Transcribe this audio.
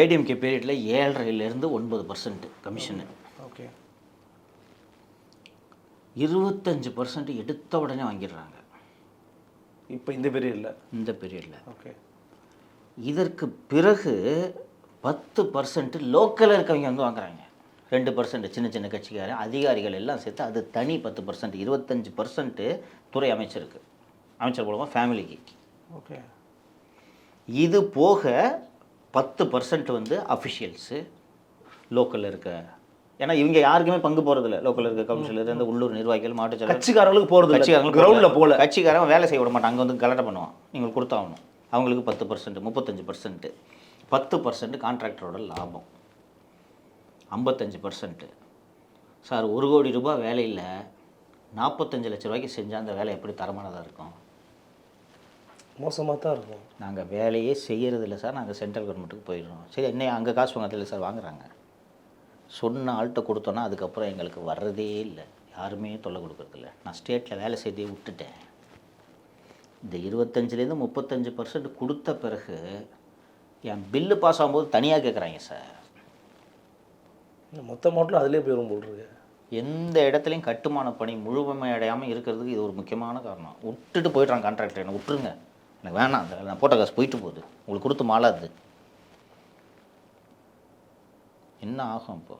ஏடிஎம்கே பீரியடில் ஏழரைலேருந்து ஒன்பது பர்சன்ட் கமிஷனு ஓகே இருபத்தஞ்சு பர்சன்ட் எடுத்த உடனே வாங்கிடுறாங்க. இப்போ இந்த பீரியடில் இந்த பீரியடில் ஓகே இதற்கு பிறகு பத்து பர்சன்ட் லோக்கலில் இருக்கவங்க வந்து வாங்குறாங்க. ரெண்டு பர்சன்ட் சின்ன சின்ன கட்சிக்காரன் அதிகாரிகள் எல்லாம் சேர்த்து அது தனி பத்து பர்சன்ட் இருபத்தஞ்சு பர்சன்ட்டு துறை அமைச்சருக்கு. அமைச்சர் மூலமாக ஃபேமிலிக்கு ஓகே இது போக பத்து பர்சன்ட் வந்து அஃபிஷியல்ஸு லோக்கலில் இருக்க. ஏன்னா இவங்க யாருக்குமே பங்கு போகிறதில்ல லோக்கலில் இருக்க கவுன்சிலர் இந்த உள்ளூர் நிர்வாகிகள் மாவட்ட கட்சிக்காரங்களுக்கு போகிறது கட்சிக்காரங்க கிரவுண்டில் போல கட்சிக்காரன் வேலை செய்ய விட மாட்டான். அங்கே வந்து கலட்டை பண்ணுவான். நீங்கள் கொடுத்தாகணும். அவங்களுக்கு பத்து பர்சன்ட் முப்பத்தஞ்சு பர்சன்ட் பத்து பர்சன்ட் கான்ட்ராக்டரோட லாபம். ஐம்பத்தஞ்சு பர்சன்ட் சார் ஒரு கோடி ரூபாய் வேலையில் நாற்பத்தஞ்சு லட்ச ரூபாய்க்கு செஞ்சால் அந்த வேலை எப்படி தரமானதாக இருக்கும்? மோசமாக தான் இருக்கும். நாங்கள் வேலையே செய்யறதில்ல சார். நாங்கள் சென்ட்ரல் கவர்மெண்ட்டுக்கு போயிடுறோம். சரி என்ன அங்கே காசு வாங்குறதில்ல சார்? வாங்குறாங்க. சொன்ன ஆள்கிட்ட கொடுத்தோன்னா அதுக்கப்புறம் எங்களுக்கு வர்றதே இல்லை. யாருமே தொல்லை கொடுக்கறதில்ல நான் ஸ்டேட்டில் வேலை செய்தே விட்டுட்டேன். இந்த இருபத்தஞ்சிலேருந்து முப்பத்தஞ்சு பர்சன்ட் கொடுத்த பிறகு என் பில்லு பாஸ் ஆகும்போது தனியாக கேட்குறாங்க சார். மொத்த அமௌண்ட்டில் அதிலே போயிடும் போல் இருக்கு. எந்த இடத்துலையும் கட்டுமான பணி முழுமையடையாமல் இருக்கிறதுக்கு இது ஒரு முக்கியமான காரணம். விட்டுட்டு போயிடுறான் கான்ட்ராக்டர் என்னை? விட்டுருங்க. எனக்கு வேணாம் அந்த நான் போட்ட காசு போயிட்டு போகுது. உங்களுக்கு கொடுத்து மாலாது. என்ன ஆகும் இப்போ